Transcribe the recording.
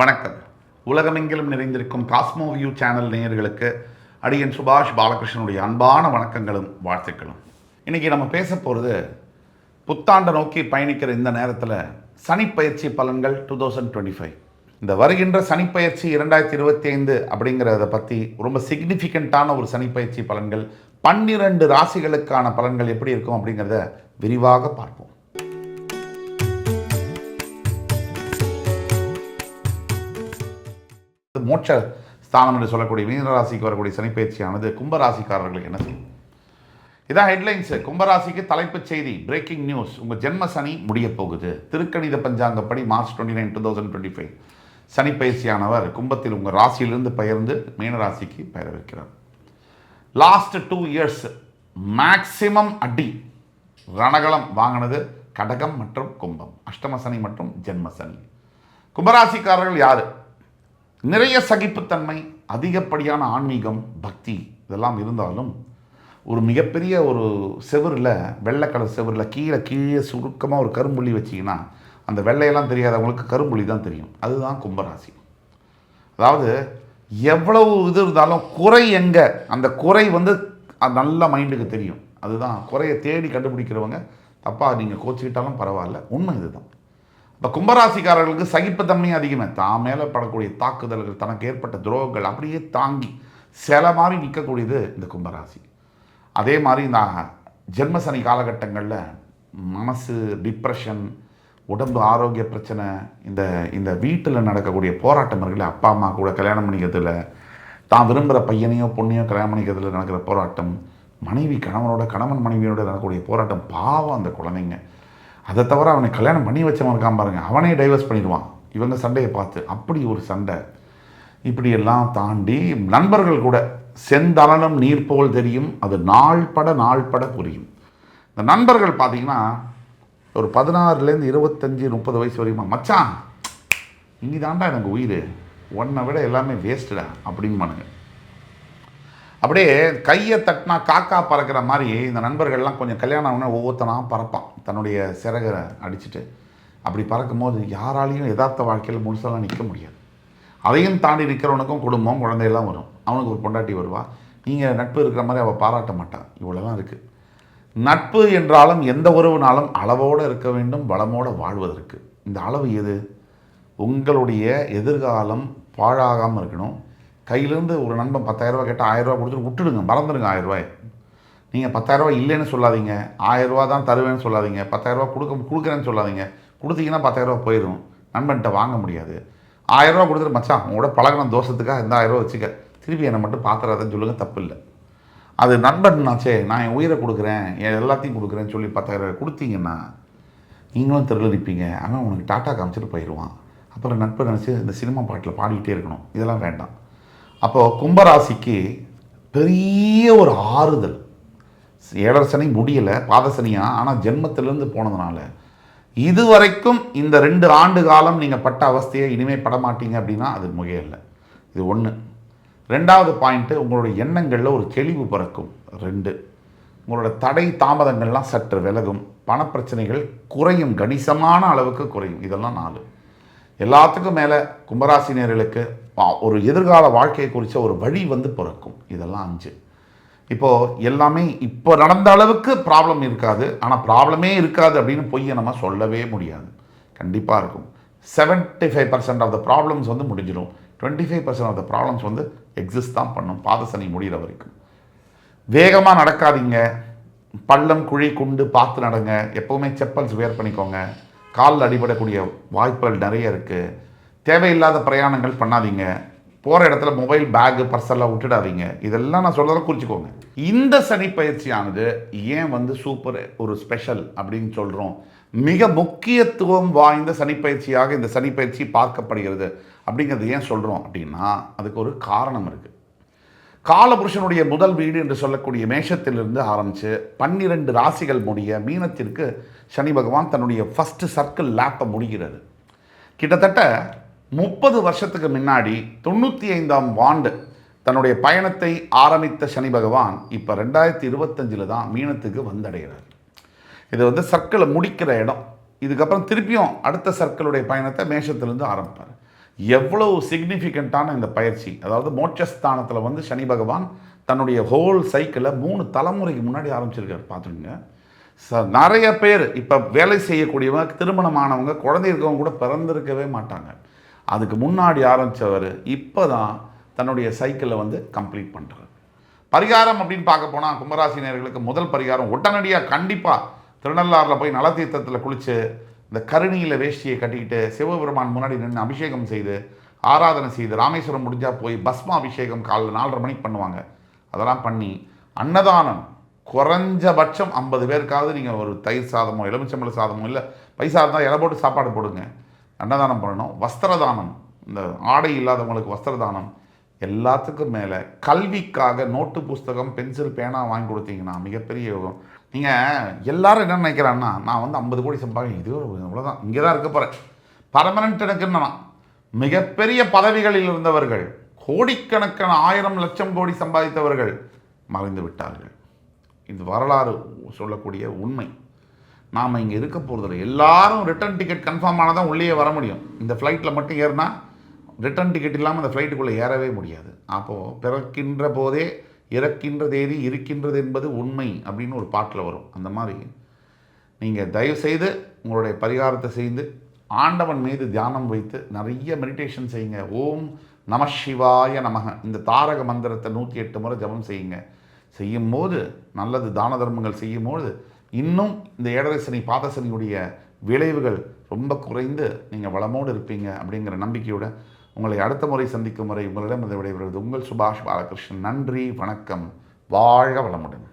வணக்கம். உலகமெங்கிலும் நிறைந்திருக்கும் Cosmo view channel நேயர்களுக்கு அடியன் சுபாஷ் பாலகிருஷ்ணனுடைய அன்பான வணக்கங்களும் வாழ்த்துக்களும். இன்றைக்கி நம்ம பேச போகிறது புத்தாண்டை நோக்கி பயணிக்கிற இந்த நேரத்தில் சனிப்பயிற்சி பலன்கள் டூ தௌசண்ட் டுவெண்ட்டி ஃபைவ் இந்த வருகின்ற சனிப்பயிற்சி இரண்டாயிரத்தி இருபத்தி ஐந்து அப்படிங்கிறத பற்றி ரொம்ப சிக்னிஃபிகண்ட்டான ஒரு சனிப்பயிற்சி பலன்கள் பன்னிரண்டு ராசிகளுக்கான பலன்கள் எப்படி இருக்கும் அப்படிங்கிறத விரிவாக பார்ப்போம். மோட்ச ஸ்தானம் என்று சொல்லக்கூடிய மீனராசிக்கு வரக்கூடிய சனிப்பயிற்சியானது கும்பராசிக்காரர்களுக்கு என்ன செய்யும்? இதான் ஹெட்லைன்ஸ் கும்பராசிக்கு தலைப்புச் செய்தி பிரேக்கிங் நியூஸ் உங்கள் ஜென்ம சனி முடிய போகுது. திருக்கணித பஞ்சாங்கப்படி March twenty nine two thousand twenty five சனிப்பயிற்சியானவர் கும்பத்தில் உங்கள் ராசியிலிருந்து பெயர்ந்து மீனராசிக்கு பெயர் வைக்கிறார். லாஸ்ட் டூ இயர்ஸ் மேக்சிமம் அடி ரணகலம் வாங்கினது கடகம் மற்றும் கும்பம். அஷ்டம சனி மற்றும் ஜென்ம சனி. கும்பராசிக்காரர்கள் யார்? நிறைய சகிப்புத்தன்மை அதிகப்படியான ஆன்மீகம் பக்தி இதெல்லாம் இருந்தாலும் ஒரு மிகப்பெரிய ஒரு செவுரில் வெள்ளை கலர் செவுரில் கீழே கீழே சுருக்கமாக ஒரு கரும்புள்ளி வச்சிங்கன்னா அந்த வெள்ளையெல்லாம் தெரியாதவங்களுக்கு கரும்புள்ளி தான் தெரியும். அதுதான் கும்பராசி. அதாவது எவ்வளவு இது இருந்தாலும் குறை எங்கே? அந்த குறை வந்து அது நல்ல மைண்டுக்கு தெரியும். அதுதான் குறையை தேடி கண்டுபிடிக்கிறவங்க தப்பாக நீங்கள் கோச்சிக்கிட்டாலும் பரவாயில்ல. உண்மை இதுதான். இப்போ கும்பராசிக்காரர்களுக்கு சகிப்புத்தன்மையும் அதிகமே. தான் மேலே படக்கூடிய தாக்குதல்கள் தனக்கு ஏற்பட்ட துரோகங்கள் அப்படியே தாங்கி சில மாதிரி நிற்கக்கூடியது இந்த கும்பராசி. அதே மாதிரி இந்த ஜென்மசனி காலகட்டங்களில் மனசு டிப்ரெஷன் உடம்பு ஆரோக்கிய பிரச்சனை இந்த இந்த வீட்டில் நடக்கக்கூடிய போராட்டம் இருக்குல்ல அப்பா அம்மா கூட கல்யாணம் பண்ணிக்கிறதுல தான் விரும்புகிற பையனையோ பொண்ணையோ கல்யாணம் பண்ணிக்கிறதுல நடக்கிற போராட்டம் மனைவி கணவனோட கணவன் மனைவியோட நடக்கக்கூடிய போராட்டம் பாவம் அந்த குழந்தைங்க. அதை தவிர அவனை கல்யாணம் பண்ணி வச்சவன் இருக்கான் பாருங்கள் அவனே டைவர்ஸ் பண்ணிடுவான். இவங்க சண்டையை பார்த்து. அப்படி ஒரு சண்டை. இப்படியெல்லாம் தாண்டி நண்பர்கள் கூட செந்தளனும் நீர் போல் தெரியும். அது நாள்பட நாள்பட புரியும். இந்த நண்பர்கள் பார்த்தீங்கன்னா ஒரு பதினாறுலேருந்து இருபத்தஞ்சி முப்பது வயசு வரையுமா? மச்சான் இனி தாண்டா எனக்கு உயிர். உன்னை விட எல்லாமே வேஸ்ட்டுடா அப்படிம்பானுங்க. அப்படியே கையை தட்டினா காக்கா பறக்கிற மாதிரி இந்த நண்பர்கள்லாம் கொஞ்சம் கல்யாணம் ஆன ஒவ்வொருத்தனாக பறப்பான். தன்னுடைய சிறகை அடிச்சுட்டு அப்படி பறக்கும்போது யாராலையும் யதார்த்த வாழ்க்கையில் முழுசெல்லாம் நிற்க முடியாது. அதையும் தாண்டி நிற்கிறவனுக்கும் குடும்பம் குழந்தையெல்லாம் வரும். அவனுக்கு ஒரு பொண்டாட்டி வருவா. நீங்கள் நட்பு இருக்கிற மாதிரி அவள் பாராட்ட மாட்டான் இவ்வளோதான் இருக்குது நட்பு என்றாலும் எந்த உறவுனாலும் அளவோடு இருக்க வேண்டும் வளமோடு வாழ்வதற்கு இந்த அளவு எது? உங்களுடைய எதிர்காலம் பாழாகாமல் இருக்கணும். கையிலேருந்து ஒரு நண்பன் பத்தாயிரரூபா கேட்டால் ஆயிரரூபா கொடுத்துட்டு விட்டுடுங்க மறந்துடுங்க ஆயிரரூபாய் நீங்கள் பத்தாயிரரூபா இல்லைன்னு சொல்லாதீங்க ஆயிரரூபா தான் தருவேன்னு சொல்லாதீங்க பத்தாயிரரூபா கொடுக்க கொடுக்குறேன்னு சொல்லாதீங்க கொடுத்தீங்கன்னா பத்தாயிரரூபா போயிடும் நண்பன்கிட்ட வாங்க முடியாது. ஆயிரரூபா கொடுத்துட்டு மச்சான் உங்களோட பழகின தோஷத்துக்காக இந்த ஆயிரரூபா வச்சுக்க. திருப்பி என்னை மட்டும் பார்த்துறாதன்னு சொல்லுங்கள் தப்பு இல்லை. அது நண்பன்னாச்சே நான் என் உயிரை கொடுக்குறேன் என் எல்லாத்தையும் கொடுக்குறேன்னு சொல்லி பத்தாயிரரூபா கொடுத்தீங்கன்னா நீங்களும் தெருவில் நிற்பீங்க ஆனால் உனக்கு டாட்டா காமிச்சிட்டு போயிடுவான் அப்புறம் நட்பை நினச்சி இந்த சினிமா பாட்டில் பாடிக்கிட்டே இருக்கணும். இதெல்லாம் வேண்டாம். அப்போது கும்பராசிக்கு பெரிய ஒரு ஆறுதல். ஏழரை சனி முடியலை பாதசனியாக ஆனால் ஜென்மத்திலேருந்து போனதுனால. இதுவரைக்கும் இந்த ரெண்டு ஆண்டு காலம் நீங்கள் பட்ட அவஸ்தையை இனிமேல் படமாட்டீங்க அப்படின்னா அது முகையில்லை. இது ஒன்று ரெண்டாவது பாயிண்ட்டு உங்களுடைய எண்ணங்களில் ஒரு தெளிவு பிறக்கும். ரெண்டு உங்களோட தடை தாமதங்கள்லாம் சற்று விலகும். பணப்பிரச்சனைகள் குறையும். கணிசமான அளவுக்கு குறையும். இதெல்லாம் நாலு. எல்லாத்துக்கும் மேலே கும்பராசினியர்களுக்கு ஒரு எதிர்கால வாழ்க்கையை குறித்த ஒரு வழி வந்து பிறக்கும். இதெல்லாம் அஞ்சு. இப்போது எல்லாமே இப்போ நடந்த அளவுக்கு ப்ராப்ளம் இருக்காது. ஆனால் ப்ராப்ளமே இருக்காது அப்படின்னு பொய்யை நம்ம சொல்லவே முடியாது. கண்டிப்பாக இருக்கும். 75% five percent of the problems வந்து முடிஞ்சிடும். Twenty five percent of the problems வந்து எக்ஸிஸ்ட் தான் பண்ணும். பாதசனி முடிகிற வரைக்கும். வேகமாக நடக்காதீங்க. பள்ளம் குழி குண்டு பார்த்து நடங்க. எப்போவுமே செப்பல்ஸ் வேர் பண்ணிக்கோங்க. காலில் அடிபடக்கூடிய வாய்ப்புகள் நிறைய இருக்குது தேவையில்லாத பிரயாணங்கள் பண்ணாதீங்க. போகிற இடத்துல மொபைல் பேகு பர்ஸெல்லாம் விட்டுடாதீங்க. இதெல்லாம் நான் சொல்கிறத குறிச்சிக்கோங்க இந்த சனி பயிற்சியானது ஏன் வந்து சூப்பர் ஒரு ஸ்பெஷல் அப்படின்னு சொல்கிறோம் மிக முக்கியத்துவம் வாய்ந்த சனிப்பயிற்சியாக இந்த சனிப்பயிற்சி பார்க்கப்படுகிறது. அப்படிங்கிறது ஏன் சொல்கிறோம் அப்படின்னா அதுக்கு ஒரு காரணம் இருக்குது காலபுருஷனுடைய முதல் வீடு என்று சொல்லக்கூடிய மேஷத்திலிருந்து ஆரம்பித்து பன்னிரண்டு ராசிகள் முடிய மீனத்திற்கு சனி பகவான் தன்னுடைய ஃபஸ்ட்டு சர்க்கிள் லேப்பை முடிகிறது கிட்டத்தட்ட முப்பது வருஷத்துக்கு முன்னாடி தொண்ணூற்றி ஐந்தாம் ஆண்டு தன்னுடைய பயணத்தை ஆரம்பித்த சனி பகவான் இப்போ ரெண்டாயிரத்தி இருபத்தஞ்சில் தான் மீனத்துக்கு வந்தடைகிறார். இது வந்து சர்க்கிளை முடிக்கிற இடம். இதுக்கப்புறம் திருப்பியும் அடுத்த சர்க்கிளுடைய பயணத்தை மேஷத்திலேருந்து ஆரம்பிப்பார். எவ்வளவு சிக்னிஃபிகண்ட்டான இந்த பயிற்சி? அதாவது மோட்சஸ்தானத்தில் வந்து சனி பகவான் தன்னுடைய ஹோல் சைக்கிளை மூணு தலைமுறைக்கு முன்னாடி ஆரம்பிச்சிருக்காரு. பார்த்துருங்க ச நிறைய பேர் இப்போ வேலை செய்யக்கூடியவங்க திருமணமானவங்க குழந்தை இருக்கவங்க கூட பிறந்திருக்கவே மாட்டாங்க. அதுக்கு முன்னாடி ஆரம்பித்தவர் இப்போ தான் தன்னுடைய சைக்கிளை வந்து கம்ப்ளீட் பண்ணுறாரு பரிகாரம் அப்படின்னு பார்க்க போனால் கும்பராசினியர்களுக்கு முதல் பரிகாரம் உடனடியாக கண்டிப்பாக திருநள்ளாறில் போய் நலத்தீர்த்தத்தில் குளித்து இந்த கருணியில் வேஷ்டியை கட்டிக்கிட்டு சிவபெருமான் முன்னாடி நின்று அபிஷேகம் செய்து ஆராதனை செய்து ராமேஸ்வரம் முடிஞ்சால் போய் பஸ்மா அபிஷேகம் காலைல நாலரை மணிக்கு பண்ணுவாங்க. அதெல்லாம் பண்ணி அன்னதானம் குறைஞ்சபட்சம் ஐம்பது பேருக்காவது நீங்கள் ஒரு தயிர் சாதமோ எலுமிச்சம்பழ சாதமோ இல்லை பைசா இருந்தால் இலை போட்டு சாப்பாடு போடுங்க. அன்னதானம் பண்ணணும். வஸ்திரதானம் இந்த ஆடை இல்லாதவங்களுக்கு வஸ்திரதானம் எல்லாத்துக்கும் மேலே கல்விக்காக நோட்டு புஸ்தகம் பென்சில் பேனா வாங்கி கொடுத்தீங்கன்னா மிகப்பெரிய யோகம். நீங்கள் எல்லாரும் என்ன நினைக்கிறான்னா நான் வந்து ஐம்பது கோடி சம்பாதி இது இவ்வளோதான் இங்கே தான் இருக்க போகிறேன் பர்மனண்ட் எனக்கு என்னன்னா மிகப்பெரிய பதவிகளில் இருந்தவர்கள் கோடிக்கணக்கான ஆயிரம் லட்சம் கோடி சம்பாதித்தவர்கள் மறைந்து விட்டார்கள். இது வரலாறு சொல்லக்கூடிய உண்மை. நாம் இங்கே இருக்க போகிறதில்ல எல்லாரும் ரிட்டர்ன் டிக்கெட் கன்ஃபார்ம் ஆனால் தான் உள்ளே வர முடியும். இந்த ஃப்ளைட்டில் மட்டும் ஏறினா ரிட்டர்ன் டிக்கெட் இல்லாமல் அந்த ஃப்ளைட்டுக்குள்ளே ஏறவே முடியாது. அப்போது பிறக்கின்ற போதே இறக்கின்ற தேதி இருக்கின்றது என்பது உண்மை அப்படின்னு ஒரு பாட்டில் வரும். அந்த மாதிரி. நீங்கள் தயவு செய்து உங்களுடைய பரிகாரத்தை செய்து ஆண்டவன் மீது தியானம் வைத்து நிறைய மெடிடேஷன் செய்யுங்க. ஓம் நம சிவாய நமக. இந்த தாரக மந்திரத்தை நூற்றி எட்டு முறை ஜபம் செய்யுங்க. செய்யும்போது நல்லது தான தர்மங்கள் செய்யும்போது இன்னும் இந்த ஏழரை சனி பாதசனியுடைய விளைவுகள் ரொம்ப குறைந்து நீங்கள் வளமோடு இருப்பீங்க அப்படிங்கிற நம்பிக்கையோட உங்களை அடுத்த முறை சந்திக்கும் முறை உங்களிடம் இதை விடைபெறுவது உங்கள் சுபாஷ் பாலகிருஷ்ணன். நன்றி வணக்கம். வாழ்க வளமுடன்.